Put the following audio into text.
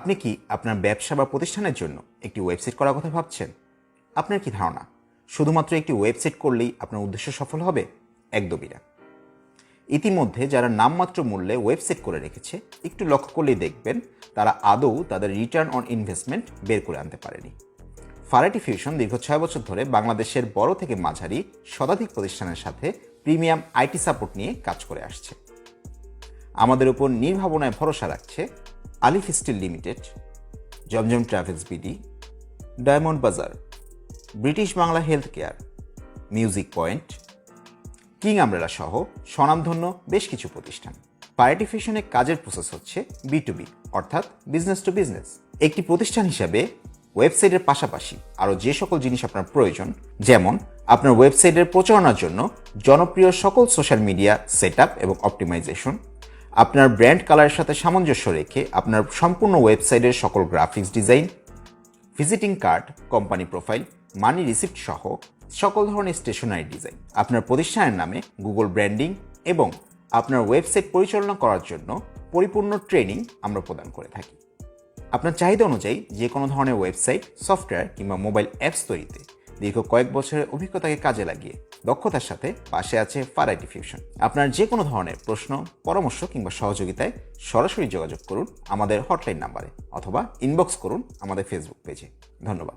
আপনি কি আপনার ব্যবসা বা প্রতিষ্ঠানের জন্য একটি ওয়েবসাইট করার কথা ভাবছেন? আপনার কি ধারণা? শুধুমাত্র একটি ওয়েবসাইট করলেই আপনার উদ্দেশ্য সফল হবে? একদমই না। ইতিমধ্যে যারা নামমাত্র মূল্যে ওয়েবসাইট করে রেখেছে, একটু লক্ষ্য করলেই দেখবেন তারা আদৌ তাদের রিটার্ন অন ইনভেস্টমেন্ট বের করে আনতে পারেনি। ফারাইটি ফিউশন দীর্ঘ ছয় বছর ধরে বাংলাদেশের বড় থেকে মাঝারি শতাধিক প্রতিষ্ঠানের সাথে প্রিমিয়াম আইটি সাপোর্ট নিয়ে কাজ করে আসছে। আমাদের উপর নির্ভাবনায় ভরসা রাখছে Alif steel limited, Zamzam travels BD, diamond Bazar, British Bangla health care music point, king আমরেলা সহ স্বনামধন্য বেশ কিছু প্রতিষ্ঠান। পার্টি ফিউশনে কাজের প্রসেস হচ্ছে বি টু বি অর্থাৎ বিজনেস টু বিজনেস একটি প্রতিষ্ঠান হিসাবে ওয়েবসাইটের পাশাপাশি আরও যে সকল জিনিস আপনার প্রয়োজন, যেমন আপনার ওয়েবসাইটের প্রচারণার জন্য জনপ্রিয় সকল সোশ্যাল মিডিয়া সেট এবং অপটিমাইজেশন আপনার ব্র্যান্ড কালারের সাথে সামঞ্জস্য রেখে আপনার সম্পূর্ণ ওয়েবসাইটের সকল graphics design, visiting card, company profile, money receipt সহ সকল ধরনের স্টেশনারি ডিজাইন। আপনার প্রতিষ্ঠানের নামে গুগল ব্র্যান্ডিং এবং আপনার ওয়েবসাইট পরিচালনা করার জন্য পরিপূর্ণ ট্রেনিং আমরা প্রদান করে থাকি। আপনার চাহিদা অনুযায়ী যে কোনো ধরনের ওয়েবসাইট, সফটওয়্যার কিংবা মোবাইল অ্যাপস তৈরিতে দীর্ঘ কয়েক বছরের অভিজ্ঞতাকে কাজে লাগিয়ে দক্ষতার সাথে পাশে আছে ফারাইটি ফিউশন আপনার যে কোনো ধরনের প্রশ্ন, পরামর্শ কিংবা সহযোগিতায় সরাসরি যোগাযোগ করুন আমাদের হটলাইন নাম্বারে অথবা ইনবক্স করুন আমাদের ফেসবুক পেজে ধন্যবাদ।